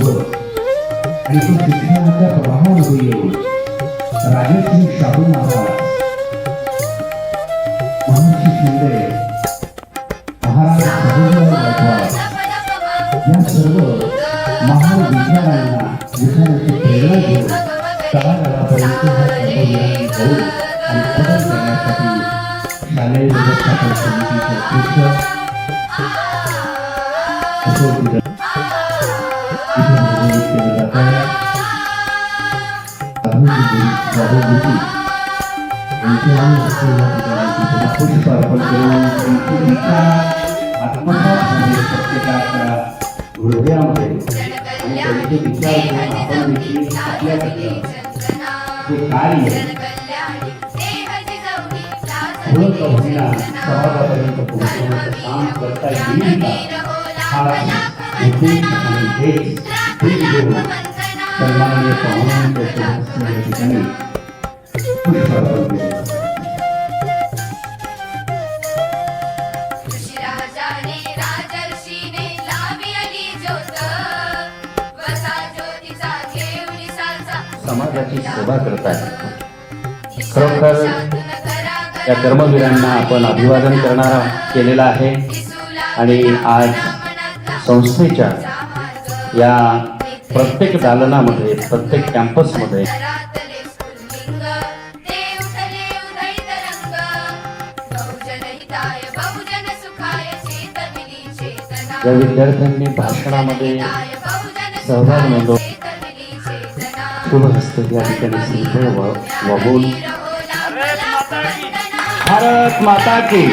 हवं आणि तो शिक्षणाच्या प्रभावामध्ये येऊन राजश्री शाहू महाराज. महर्षी शिंदे. महाराज सरोजराव गायकवाड या सर्व महान विचारांना विचाराची प्रेरणा घेऊन तळागाळापर्यंत ह्या कर्तव्यांनी जाऊन आणि बदल करण्यासाठी शालेय व्यवस्थापन समितीचे अध्यक्ष पुष्प अर्पण करून हृदयामध्ये आणि त्यांचे विचार आपण देखील आपल्याकडे कार्य होईना समाजापर्यंत पोहोचवण्याचं काम करता येईल का हा उद्देश आणि हेच हे घेऊन सन्माननीय पाहुण्यांच्या शुभहस्ते या ठिकाणी केले समाजाची सेवा करत आहे खरोखर या कर्मवीरांना आपण अभिवादन करणारा केलेला आहे. आणि आज संस्थेच्या या प्रत्येक दालनामध्ये प्रत्येक कॅम्पसमध्ये. या विद्यार्थ्यांनी भाषणामध्ये सहभाग नोंदव शुभ हस्त या ठिकाणी श्रीफळ व वबून भारत माता की.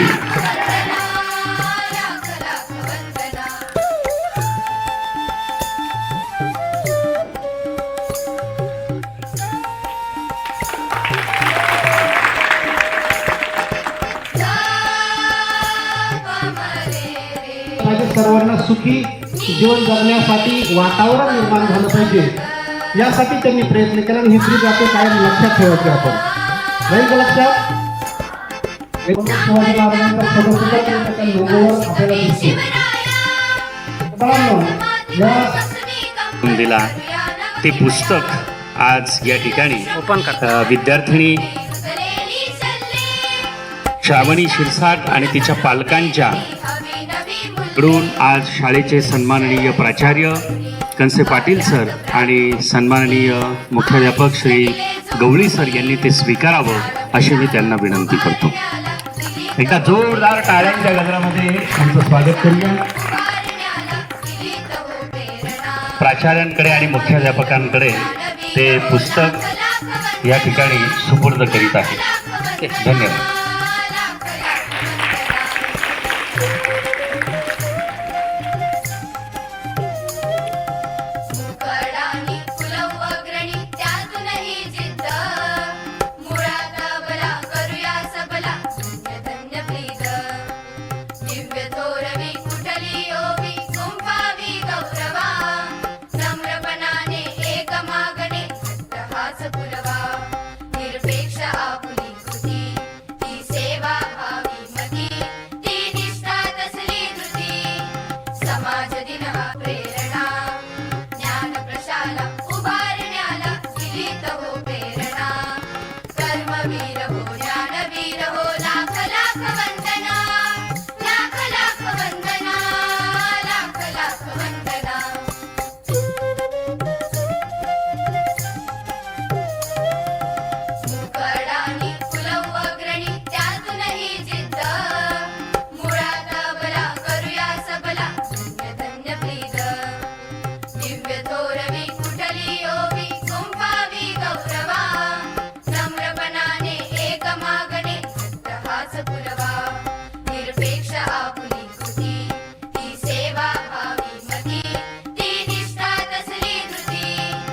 सर्वांना सुखी जीवन जगण्यासाठी वातावरण निर्माण झालं पाहिजे. यासाठी त्यांनी प्रयत्न केला आणि ही स्त्री जाते कायम लक्षात ठेवायची आपण. नाही का लक्षात? शिवाजी महाराजांचा सदस्यता त्या लोगोवर आपल्याला दिसतो. मित्रांनो, या दिला ते पुस्तक आज या ठिकाणी ओपन करता विद्यार्थिनी श्रावणी शिरसाट आणि तिच्या पालकांच्या कडून आज शाळेचे सन्माननीय प्राचार्य कंसे पाटील सर आणि सन्माननीय मुख्याध्यापक श्री गवळी सर यांनी ते स्वीकारावं अशी मी त्यांना विनंती करतो. एकदा जोरदार टाळ्यांच्या गजरामध्ये आमचं स्वागत करूया. प्राचार्यांकडे आणि मुख्याध्यापकांकडे ते पुस्तक या ठिकाणी सुपूर्द करीत आहे धन्यवाद. हट्ट निरपेक्ष आपुली कृती ती सेवा भावी मती ती निष्ठा तसली समाज दिन प्रेरणा ज्ञान प्रशाला उभारण्याला हो प्रेरणा. कर्मवीर दिव्य